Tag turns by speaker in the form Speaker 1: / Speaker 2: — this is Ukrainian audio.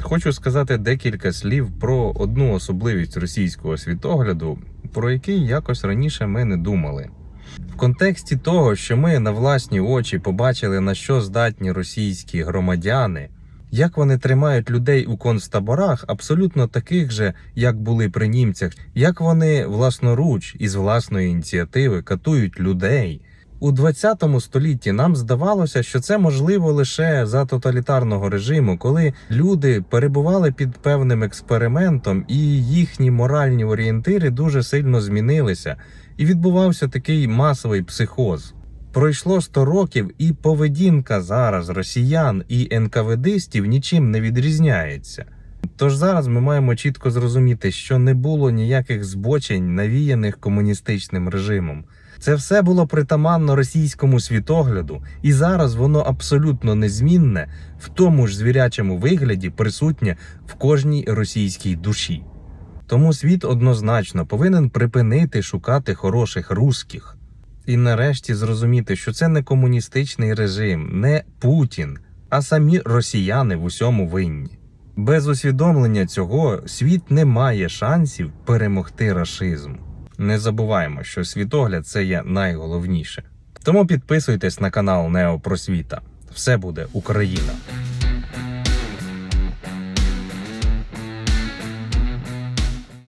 Speaker 1: хочу сказати декілька слів про одну особливість російського світогляду, про який якось раніше ми не думали. В контексті того, що ми на власні очі побачили, на що здатні російські громадяни, як вони тримають людей у концтаборах, абсолютно таких же, як були при німцях, як вони власноруч із власної ініціативи катують людей. У 20 столітті нам здавалося, що це можливо лише за тоталітарного режиму, коли люди перебували під певним експериментом, і їхні моральні орієнтири дуже сильно змінилися, і відбувався такий масовий психоз. Пройшло 100 років, і поведінка зараз росіян і НКВДистів нічим не відрізняється. Тож зараз ми маємо чітко зрозуміти, що не було ніяких збочень, навіяних комуністичним режимом. Це все було притаманно російському світогляду, і зараз воно абсолютно незмінне, в тому ж звірячому вигляді присутнє в кожній російській душі. Тому світ однозначно повинен припинити шукати хороших русських і нарешті зрозуміти, що це не комуністичний режим, не Путін, а самі росіяни в усьому винні. Без усвідомлення цього світ не має шансів перемогти рашизм. Не забуваємо, що світогляд це є найголовніше. Тому підписуйтесь на канал Неопросвіта. Все буде Україна!